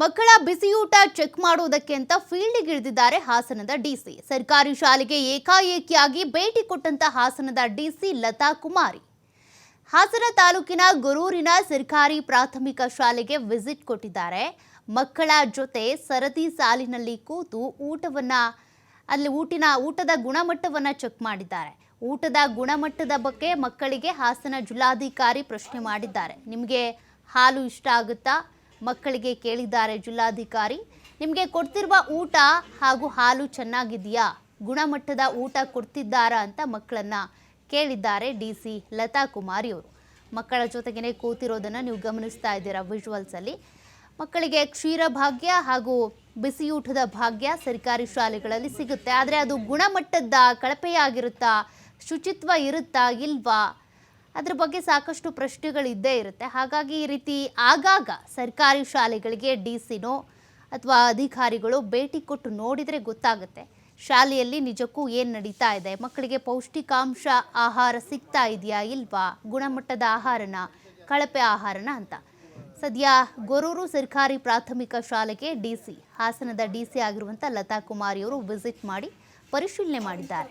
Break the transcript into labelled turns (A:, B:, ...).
A: ಮಕ್ಕಳ ಬಿಸಿಯೂಟ ಚೆಕ್ ಮಾಡುವುದಕ್ಕೆ ಅಂತ ಫೀಲ್ಡ್ಗೆ ಇಳಿದಿದ್ದಾರೆ ಹಾಸನದ ಡಿಸಿ ಸರ್ಕಾರಿ ಶಾಲೆಗೆ ಏಕಾಏಕಿಯಾಗಿ ಭೇಟಿ ಕೊಟ್ಟಂತ ಹಾಸನದ ಡಿಸಿ ಲತಾ ಕುಮಾರಿ. ಹಾಸನ ತಾಲೂಕಿನ ಗೊರೂರಿನ ಸರ್ಕಾರಿ ಪ್ರಾಥಮಿಕ ಶಾಲೆಗೆ ವಿಸಿಟ್ ಕೊಟ್ಟಿದ್ದಾರೆ. ಮಕ್ಕಳ ಜೊತೆ ಸರದಿ ಸಾಲಿನಲ್ಲಿ ಕೂತು ಊಟವನ್ನ, ಅಲ್ಲಿ ಊಟಿನ, ಊಟದ ಗುಣಮಟ್ಟವನ್ನ ಚೆಕ್ ಮಾಡಿದ್ದಾರೆ. ಊಟದ ಗುಣಮಟ್ಟದ ಬಗ್ಗೆ ಮಕ್ಕಳಿಗೆ ಹಾಸನ ಜಿಲ್ಲಾಧಿಕಾರಿ ಪ್ರಶ್ನೆ ಮಾಡಿದ್ದಾರೆ. ನಿಮಗೆ ಹಾಲು ಇಷ್ಟ ಆಗುತ್ತಾ? ಮಕ್ಕಳಿಗೆ ಕೇಳಿದ್ದಾರೆ ಜಿಲ್ಲಾಧಿಕಾರಿ. ನಿಮಗೆ ಕೊಡ್ತಿರುವ ಊಟ ಹಾಗೂ ಹಾಲು ಚೆನ್ನಾಗಿದೆಯಾ? ಗುಣಮಟ್ಟದ ಊಟ ಕೊಡ್ತಿದ್ದಾರಾ ಅಂತ ಮಕ್ಕಳನ್ನ ಕೇಳಿದ್ದಾರೆ ಡಿ ಸಿ ಲತಾ ಕುಮಾರಿ ಅವರು. ಮಕ್ಕಳ ಜೊತೆಗೇನೆ ಕೂತಿರೋದನ್ನು ನೀವು ಗಮನಿಸ್ತಾ ಇದ್ದೀರಾ ವಿಜುವಲ್ಸಲ್ಲಿ ಮಕ್ಕಳಿಗೆ ಕ್ಷೀರ ಭಾಗ್ಯ ಹಾಗೂ ಬಿಸಿಯೂಟದ ಭಾಗ್ಯ ಸರ್ಕಾರಿ ಶಾಲೆಗಳಲ್ಲಿ ಸಿಗುತ್ತೆ. ಆದರೆ ಅದು ಗುಣಮಟ್ಟದ ಕಳಪೆಯಾಗಿರುತ್ತಾ, ಶುಚಿತ್ವ ಇರುತ್ತಾ, ಇಲ್ವಾ? ಅದ್ರ ಬಗ್ಗೆ ಸಾಕಷ್ಟು ಪ್ರಶ್ನೆಗಳಿದ್ದೇ ಇರುತ್ತೆ. ಹಾಗಾಗಿ ಈ ರೀತಿ ಆಗಾಗ ಸರ್ಕಾರಿ ಶಾಲೆಗಳಿಗೆ ಡಿ ಸಿನೋ ಅಥವಾ ಅಧಿಕಾರಿಗಳು ಭೇಟಿ ಕೊಟ್ಟು ನೋಡಿದರೆ ಗೊತ್ತಾಗುತ್ತೆ. ಶಾಲೆಯಲ್ಲಿ ನಿಜಕ್ಕೂ ಏನು ನಡೀತಾ ಇದೆ? ಮಕ್ಕಳಿಗೆ ಪೌಷ್ಟಿಕಾಂಶ ಆಹಾರ ಸಿಗ್ತಾ ಇದೆಯಾ ಇಲ್ವಾ? ಗುಣಮಟ್ಟದ ಆಹಾರನ, ಕಳಪೆ ಆಹಾರನ ಅಂತ. ಸದ್ಯ ಗೊರೂರು ಸರ್ಕಾರಿ ಪ್ರಾಥಮಿಕ ಶಾಲೆಗೆ ಡಿ ಸಿ ಹಾಸನದ ಡಿ ಸಿ ಆಗಿರುವಂಥ ಲತಾ ಕುಮಾರಿಯವರು ವಿಸಿಟ್ ಮಾಡಿ ಪರಿಶೀಲನೆ ಮಾಡಿದ್ದಾರೆ.